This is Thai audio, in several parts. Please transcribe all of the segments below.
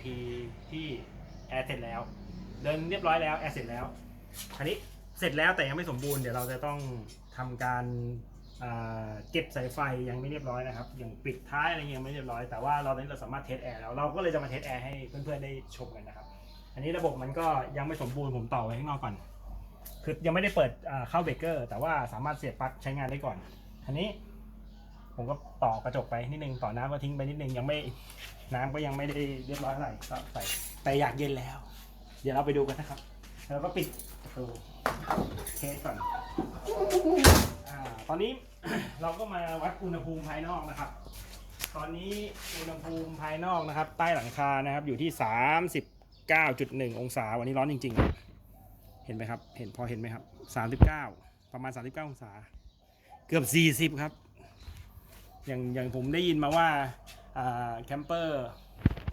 EP ที่แอร์เสร็จแล้ว เดินเรียบร้อยแล้วแอร์เสร็จแล้วอันนี้เสร็จแล้วแต่ยังไม่สมบูรณ์เดี๋ยวเราจะต้องทำการอ่าเก็บสายไฟยังไม่เรียบร้อยนะครับอย่างปิดท้ายอะไรเงี้ยยังไม่เรียบร้อยแต่ว่าเราตอนนี้เราสามารถเทสแอร์แล้วเราก็เลยจะมาเทสแอร์ให้เพื่อนๆได้ชมกันนะครับ อันนี้ระบบมันก็ยังไม่สมบูรณ์ผมต่อไว้ข้างนอกก่อน คือยังไม่ได้เปิดอ่าเข้าเบรกเกอร์ แต่ว่าสามารถเสียบปลั๊กใช้งานได้ก่อนอันนี้ ผมก็ต่อกระจกไปนิดนึงต่อน้ำก็ทิ้งไปนิดนึงยังไม่น้ำก็ยังไม่ได้เรียบร้อยเท่าไหร่ก็ใส่แต่อยากเย็นแล้ว เดี๋ยวเราไปดูกันนะครับ แล้วก็ปิดประตูเทสก่อนอาตอนนี้เราก็มาวัดอุณหภูมิภายนอกนะครับ ตอนนี้อุณหภูมิภายนอกนะครับ ใต้หลังคานะครับอยู่ที่ 39.1 องศา วันนี้ร้อนจริง ๆ เห็นไหมครับ เห็นพอเห็นไหมครับ 39 ประมาณ 39 องศา เกือบ 40 ครับ อย่างอย่างผมได้ยินมาว่าแคมเปอร์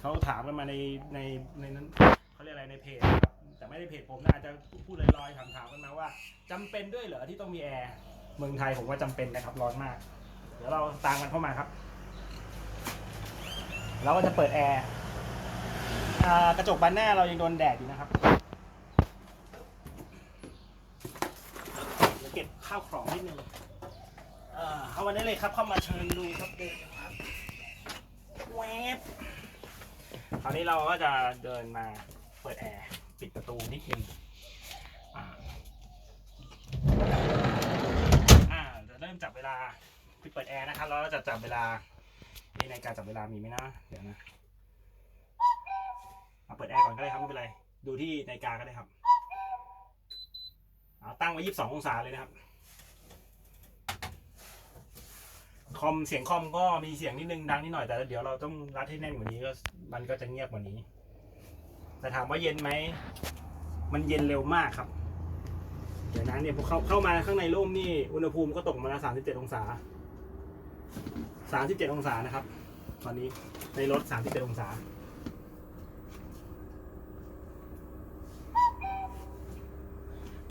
เขาถามกันมาในในในนั้นเขาเรียกอะไรในเพจครับแต่ไม่ได้เพจผมนะอาจจะพูดลอยๆถามถามๆกันมาว่าจำเป็นด้วยเหรอที่ต้องมีแอร์เมืองไทยผมว่าจำเป็นนะครับร้อนมาก เดี๋ยวเราตามกันเข้ามาครับเราก็จะเปิดแอร์กระจกบานหน้าเรายังโดนแดดอยู่นะครับเก็บข้าวของนิดนึง เอ่อเข้ามาได้เลยครับเข้ามาเชิญดูครับเด็กครับแวบคราวนี้เราก็จะเดินมาเปิดแอร์ปิดประตูนิดนึงอ่าอ่าจะเริ่มจับเวลาปิดเปิดแอร์นะครับแล้วเราจะจับเวลานี่ในการจับเวลามีไหมนะเดี๋ยวนะเอาเปิดแอร์ก่อนก็ได้ครับไม่เป็นไร ดูที่นาฬิกาก็ได้ครับเอาตั้งไว้22องศาเลยนะครับ คอมเสียงคอมก็มีเสียงนิดนึงดังนิดหน่อยแต่เดี๋ยวเราต้องรัดให้แน่นกว่านี้ก็มันก็จะเงียบกว่านี้ แต่ถามว่าเย็นไหมมันเย็นเร็วมากครับเดี๋ยวนะเนี่ยพอเข้าเข้ามาข้างในร่มนี่อุณหภูมิก็ตกมาแล้วสามสิบเจ็ดองศาสามสิบเจ็ดองศานะครับ ตอนนี้ในรถสามสิบเจ็ดองศา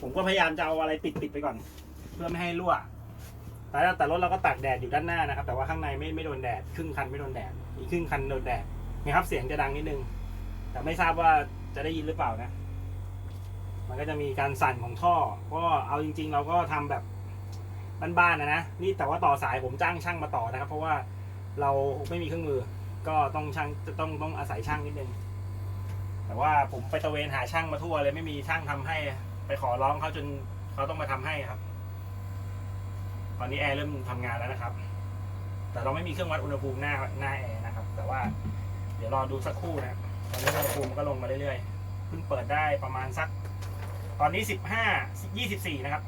ผมก็พยายามจะเอาอะไรปิดปิดไปก่อน เพื่อไม่ให้รั่ว แต่แต่รถเราก็ตากแดดอยู่ด้านหน้านะครับ แต่ว่าข้างในไม่ไม่โดนแดดครึ่งคันไม่โดนแดดอีกครึ่งคันโดนแดดนะครับเสียงจะดังนิดนึง แต่ไม่ทราบว่าจะได้ยินหรือเปล่านะ มันก็จะมีการสั่นของท่อ ก็เอาจริง ๆ เราก็ทำแบบบ้านๆนะนะนี่แต่ว่าต่อสายผมจ้างช่างมาต่อนะครับ เพราะว่าเราไม่มีเครื่องมือ ก็ต้องช่างจะต้องต้องอาศัยช่างนิดนึงแต่ว่าผมไปตระเวนหาช่างมาทั่วเลยไม่มีช่างทำให้ ไปขอร้องเขาจนเขาต้องมาทำให้ครับ ตอนนี้แอร์เริ่มทำงานแล้วนะครับ แต่เราไม่มีเครื่องวัดอุณหภูมิหน้าหน้าแอร์นะครับ แต่ว่าเดี๋ยวรอดูสักครู่นะตอนนี้อุณหภูมิก็ลงมาเรื่อยๆเพิ่งเปิดได้ประมาณสัก ตอนนี้สิบห้ายี่สิบสี่นะครับ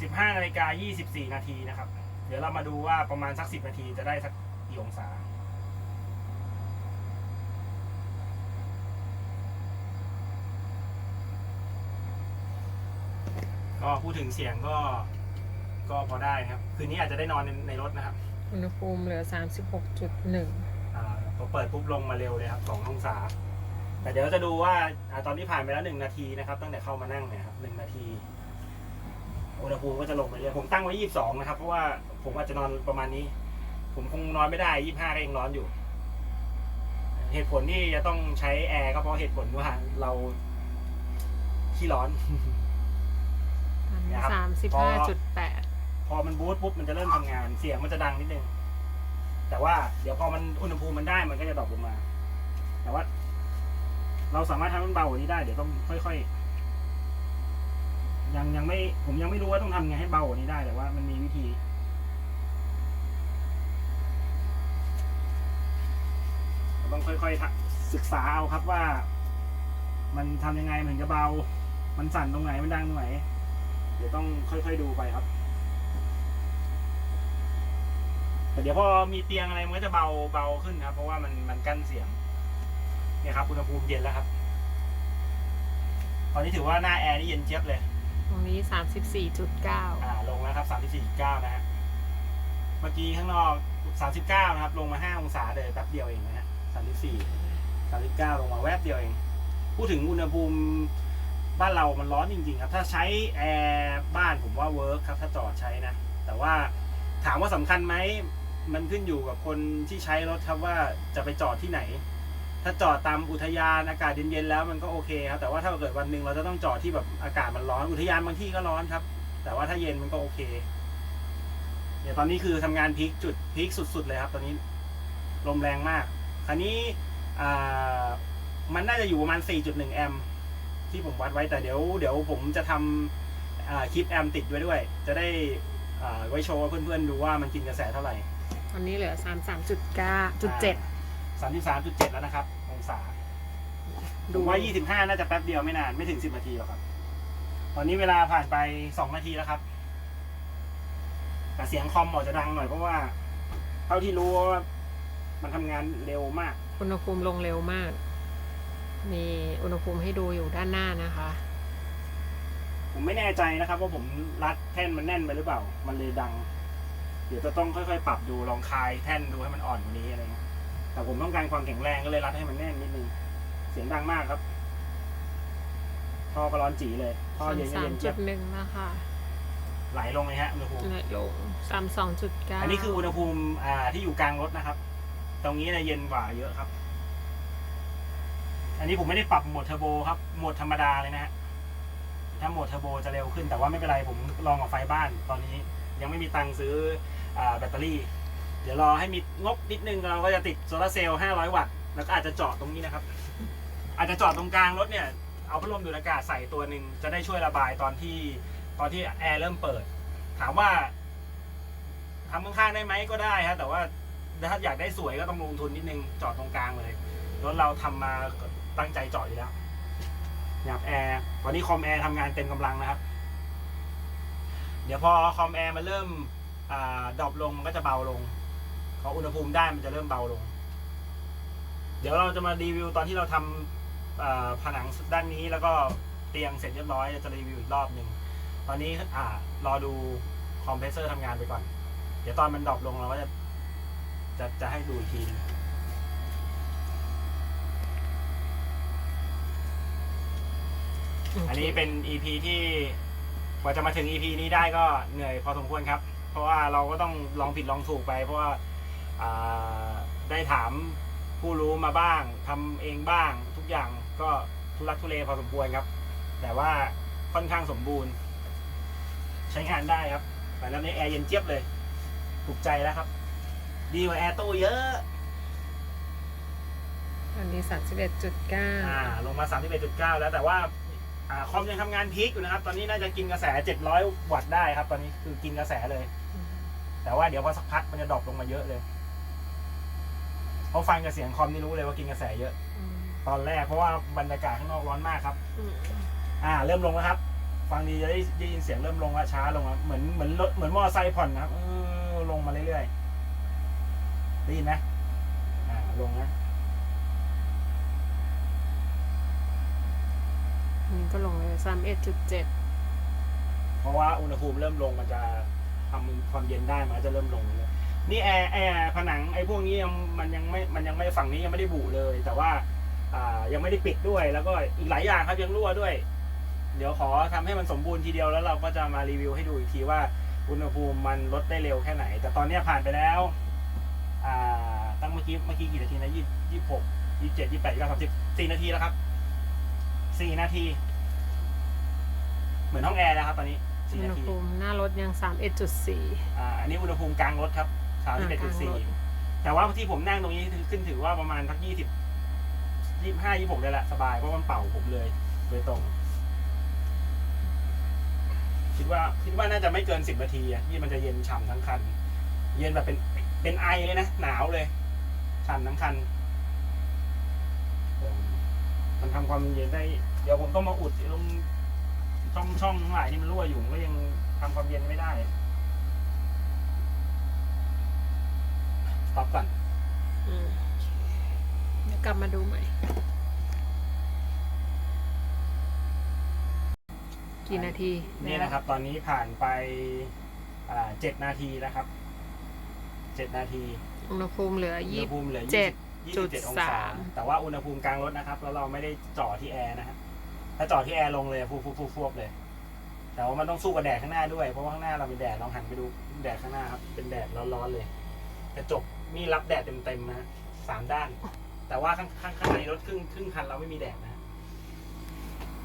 สิบห้านาฬิกายี่สิบสี่นาทีนะครับ เดี๋ยวเรามาดูว่าประมาณสักสิบนาทีจะได้สักกี่องศาก็พูดถึงเสียงก็ ก็พอได้นะครับ คืนนี้อาจจะได้นอนในในรถนะครับอุณหภูมิเหลือ 36.1 อ่าพอเปิดปุ๊บลงมาเร็วเลยครับสององศา แต่เดี๋ยวจะดูว่าอ่าตอนที่ผ่านไปแล้วหนึ่งนาทีนะครับ ตั้งแต่เข้ามานั่งเนี่ยครับหนึ่งนาทีอุณหภูมิก็จะลงไปเรื่อยผมตั้งไว้ยี่สิบสองนะครับ เพราะว่าผมอาจจะนอนประมาณนี้ ผมคงนอนไม่ได้ยี่ห้าก็ยังร้อนอยู่ เหตุผลที่จะต้องใช้แอร์ก็เพราะเหตุผลว่าเราขี้ร้อนอันเนี่นี้ยครับ35.8 พอมันบูตปุ๊บมันจะเริ่มทำงาน เสียงมันจะดังนิดนึง แต่ว่าเดี๋ยวพอมันอุณหภูมิมันได้มันก็จะดรอปลงมา แต่ว่า เราสามารถทำให้มันเบากว่านี้ได้ เดี๋ยวต้องค่อยๆ ยังยังไม่ ผมยังไม่รู้ว่าต้องทำไงให้เบากว่านี้ได้ แต่ว่ามันมีวิธีต้องค่อยๆศึกษาเอาครับว่า มันทำยังไงมันจะเบา มันสั่นตรงไหนมันดังตรงไหน เดี๋ยวต้องค่อยๆดูไปครับ แต่เดี๋ยวพอมีเตียงอะไรมันก็จะเบาเบาขึ้นครับ เพราะว่ามันมันกั้นเสียงเนี่ยครับอุณหภูมิเย็นแล้วครับ ตอนนี้ถือว่าหน้าแอร์นี่เย็นเจี๊ยบเลยตรงนี้34.9อ่าลงแล้วครับสามสิบสี่เก้านะฮะเมื่อกี้ข้างนอกสามสิบเก้านะครับ ลงมาห้าองศาเลยแป๊บเดียวเองนะฮะสามสิบสี่สามสิบเก้าลงมาแวบเดียวเอง พูดถึงอุณหภูมิบ้านเรามันร้อนจริง ๆ ครับ ถ้าใช้แอร์บ้านผมว่าเวิร์คครับ ถ้าจอดใช้นะ แต่ว่าถามว่าสำคัญไหม มันขึ้นอยู่กับคนที่ใช้รถครับว่าจะไปจอดที่ไหน ถ้าจอดตามอุทยานอากาศเย็นๆแล้วมันก็โอเคครับ แต่ว่าถ้าเกิดวันหนึ่งเราจะต้องจอดที่แบบอากาศมันร้อน อุทยานบางที่ก็ร้อนครับ แต่ว่าถ้าเย็นมันก็โอเคเดี๋ยวตอนนี้คือทำงานพีคจุดพีคสุด ๆ เลยครับ ตอนนี้ลมแรงมาก คราวนี้มันน่าจะอยู่ประมาณ 4.1 แอมป์ที่ผมวัดไว้แต่เดี๋ยวเดี๋ยวผมจะทำคลิปแอมป์ติดไว้ด้วย จะได้ ไว้โชว์ให้เพื่อนๆดูว่ามันกินกระแสเท่าไหร่ตอนนี้เหลือสามสามจุดเก้าจุดเจ็ดสามสิบสามจุดเจ็ดแล้วนะครับ องศาดูว่ายี่สิบห้าน่าจะแป๊บเดียวไม่นานไม่ถึงสิบนาทีหรอกครับ ตอนนี้เวลาผ่านไปสองนาทีแล้วครับ แต่เสียงคอมอาจจะดังหน่อยเพราะว่า เท่าที่รู้ว่ามันทำงานเร็วมาก อุณหภูมิลงเร็วมาก มีอุณหภูมิให้ดูอยู่ด้านหน้านะคะ ผมไม่แน่ใจนะครับ ว่าผมรัดแท่นมันแน่นไปหรือเปล่า มันเลยดัง เดี๋ยวจะต้องค่อยๆ ปรับดูลองคลายแท่นดูให้มันอ่อนกว่านี้อะไรเงี้ยแต่ผมต้องการความแข็งแรงก็เลยรัดให้มันแน่นนิดนึงเสียงดังมากครับท่อก็ร้อนจีเลยท่อสามเย็นก็สามเย็นจุเจี๊ยดบหนึ่งนะคะไหลลงเลยฮะอุณหภูมิและลงสามสองจุดเก้าอันนี้คืออุณหภูมิอ่าที่อยู่กลางรถนะครับ ตรงนี้เนี่ยเย็นกว่าเยอะครับ อันนี้ผมไม่ได้ปรับโหมดเทอร์โบครับ โหมดธรรมดาเลยนะฮะ ถ้าโหมดเทอร์โบจะเร็วขึ้นแต่ว่าไม่เป็นไรผมลองกับไฟบ้านตอนนี้ยังไม่มีตังค์ซื้ออแบตเตอรี่ เดี๋ยวรอให้มีงบนิดนึงเราก็จะติดโซลาเซลล์500 วัตต์แล้วก็อาจจะเจาะตรงนี้นะครับ อาจจะเจาะตรงกลางรถเนี่ยเอาพัดลมดูดอากาศใส่ตัวหนึ่งจะได้ช่วยระบายตอนที่ตอนที่แอร์เริ่มเปิด ถามว่าทำข้างๆได้ไหมก็ได้ฮะแต่ว่าถ้าอยากได้สวยก็ต้องลงทุนนิดนึงเจาะตรงกลางเลยรถเราทำมาตั้งใจเจาะอยู่แล้ว หยับแอร์วันนี้คอมแอร์ทำงานเต็มกำลังนะครับ เดี๋ยวพอคอมแอร์มันเริ่มอดรอปลงมันก็จะเบาลงพออุณหภูมิได้มันจะเริ่มเบาลง เดี๋ยวเราจะมารีวิวตอนที่เราทำผนังด้านนี้แล้วก็เตียงเสร็จเรียบร้อยจะรีวิวอีกรอบหนึ่งตอนนี้อ่ารอดูคอมเพรสเซอร์ทำงานไปก่อน เดี๋ยวตอนมันดรอปลงเราก็จะจะจะให้ดูอีกทีนึง อันนี้เป็น EP ที่กว่าจะมาถึง EP นี้ได้ก็เหนื่อยพอสมควรครับ เพราะว่าเราก็ต้องลองผิดลองถูกไป เพราะว่าอ่าได้ถามผู้รู้มาบ้างทำเองบ้างทุกอย่างก็ทุลักทุเลพอสมควรครับ แต่ว่าค่อนข้างสมบูรณ์ ใช้งานได้ครับแต่แล้วนี้แอร์เย็นเจี๊ยบเลย ถูกใจแล้วครับ ดีกว่าแอร์ตู้เยอะอันนี้สามสิบเอ็ดจุดเก้าอ่าลงมา31.9แล้วแต่ว่าอ่า คอมยังทำงานพีคอยู่นะครับ ตอนนี้น่าจะกินกระแส 700 วัตต์ได้ครับ ตอนนี้คือกินกระแสเลย แต่ว่าเดี๋ยวพอสักพักมันจะดรอปลงมาเยอะเลยเพราะฟังกับเสียงคอมนี่รู้เลยว่ากินกระแสเยอะ ตอนแรกเพราะว่าบรรยากาศข้างนอกร้อนมากครับ อ่า เริ่มลงแล้วครับ ฟังดีจะได้ได้ยินเสียงเริ่มลงแล้วช้าลงแล้วเหมือนเหมือนรถเหมือนมอเตอร์ไซค์ผ่อนนะครับเออลงมาเรื่อยๆได้ยินไหมอ่าลงนะ อันนี้ ก็ลงเลยสามเอ็ดจุดเจ็ดเพราะว่าอุณหภูมิเริ่มลงมันจะทำความเย็นได้มันก็จะเริ่มลงเลยนี่แอร์แอร์ผนังไอ้พวกนี้ยังมันยังไม่มันยังไม่ฝั่งนี้ยังไม่ได้บุเลย แต่ว่าอ่ายังไม่ได้ปิดด้วย แล้วก็อีกหลายอย่างครับยังรั่วด้วย เดี๋ยวขอทำให้มันสมบูรณ์ทีเดียวแล้วเราก็จะมารีวิวให้ดูอีกทีว่าอุณหภูมิมันลดได้เร็วแค่ไหน แต่ตอนเนี้ยผ่านไปแล้ว อ่า ตั้งเมื่อกี้เมื่อกี้กี่นาทีนะยี่ยี่หกยี่เจ็ดยี่แปดยี่เก้าสามสิบสี่นาทีแล้วครับสี่นาที เหมือนห้องแอร์แล้วครับตอนนี้อุสี่ณนาหทีภูมิหน้ารถยังสามเอ็ดจุดสี่อ่าอันนี้อุณหภูมิกลางรถครับสามสิบเอ็ดจุดสี่แต่ว่าที่ผมนั่งตรงนี้ขึ้นถือว่าประมาณทักยี่สิบยี่ห้ายี่หกได้แหละสบายเพราะมันเป่าผมเลยโดยตรง คิดว่าคิดว่าน่าจะไม่เกินสิบนาทีอะที่มันจะเย็นฉ่ำทั้งคัน เย็นแบบเป็นเป็นไอเลยนะ หนาวเลยฉ่ำทั้งคัน มันทำความเย็นได้ เดี๋ยวผมต้องมาอุดตรง ช่องช่องทั้งหลายนี่มันรั่วอยู่มันก็ยังทำความเย็นไม่ได้สต็อปก่อนอืมเดี๋ยวกลับมาดูใหม่ กี่นาทีนี่นะครับ ตอนนี้ผ่านไปอ่าเจ็ดนาทีแล้วครับเจ็ดนาทีอุณหภูมิเหลืออุณยี่หภูมิเหลือเจ็ด ยี่จุสิดบเจ็ดองสาศามแต่ว่าอุณหภูมิกลางรถนะครับ แล้วเราไม่ได้จ่อที่แอร์นะฮะ ถ้าจ่อที่แอร์ลงเลยฟูฟูฟูฟูบเลย แต่ว่ามันต้องสู้กับแดดข้างหน้าด้วย เพราะว่าข้างหน้าเราเป็นแดดลองหันไปดูแดดข้างหน้าครับ เป็นแดดร้อนๆเลย กระจกมีรับแดดเต็มๆนะฮะสามด้าน แต่ว่าข้างข้างข้างในรถครึ่งครึ่งคันเราไม่มีแดดนะ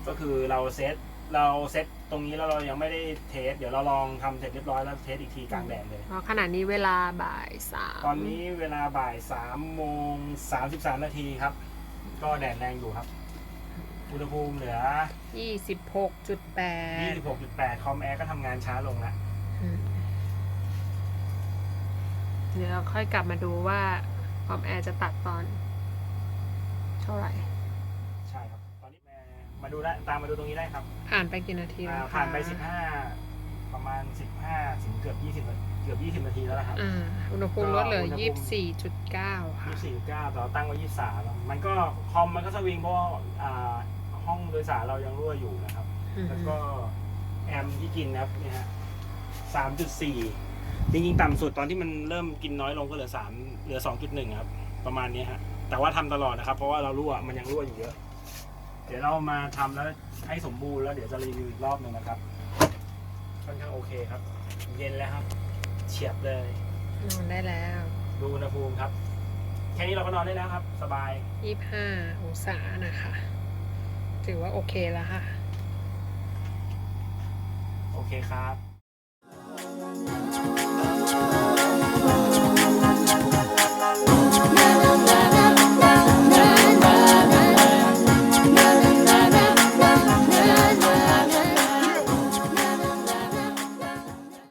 ก็คือเราเซตเราเซตตรงนี้แล้วเรายังไม่ได้เทส เดี๋ยวเราลองทำเสร็จเรียบร้อยแล้วเทสอีกทีกลางแดดเลยเพราะขณะนี้เวลาบ่ายสามตอนนี้เวลาบ่ายสามโมงสามสิบสามนาทีครับ ก็แดดแรงอยู่ครับ อุณหภูมิเหลือ ยี่สิบหกจุดแปด26.8 คอมแอร์ก็ทำงานช้าลงแล้วเดี๋ยวเราค่อยกลับมาดูว่าคอมแอร์จะตัดตอน เท่าไหร่ ใช่ครับ ตอนนี้มามาดูได้ตามมาดูตรงนี้ได้ครับผ่านไปกี่นาทีอ่าแล้วคะผ่านไป 15 ประมาณ 15 ถึงเกือบ 20นาเกือบ 20 นาทีแล้วนะครับ อ่าอุณหภูมิลดเหลือก็อุณหภูมิ ยี่สิบสี่จุดเก้าค่ะ 24.9แต่เราตั้งไว้ 23แล้วมันก็คอมมันก็สวิงเพราะว่าอ่า ห้องโดยสารเรายังรั่วอยู่นะครับอืมแล้วก็แอมที่กินนะครับเนี่ยฮะสามจุดสี่จริงๆต่ำสุดตอนที่มันเริ่มกินน้อยลงก็เหลือสามเหลือสองจุดหนึ่งครับ ประมาณเนี้ยฮะแต่ว่าทำตลอดนะครับ เพราะว่าเรารั่วมันยังรั่วอยู่เยอะ เดี๋ยวเรามาทำแล้วให้สมบูรณ์แล้วเดี๋ยวจะรีวิวอีกรอบหนึ่งนะครับค่อนข้างโอเคครับ เย็นแล้วครับ เฉียบเลยนอนได้แล้ว ดูอุณหภูมิครับ แค่นี้เราก็นอนได้แล้วครับ สบายยี่ห้าองศานะคะ ถือว่าโอเคแล้วค่ะ โอเคครับ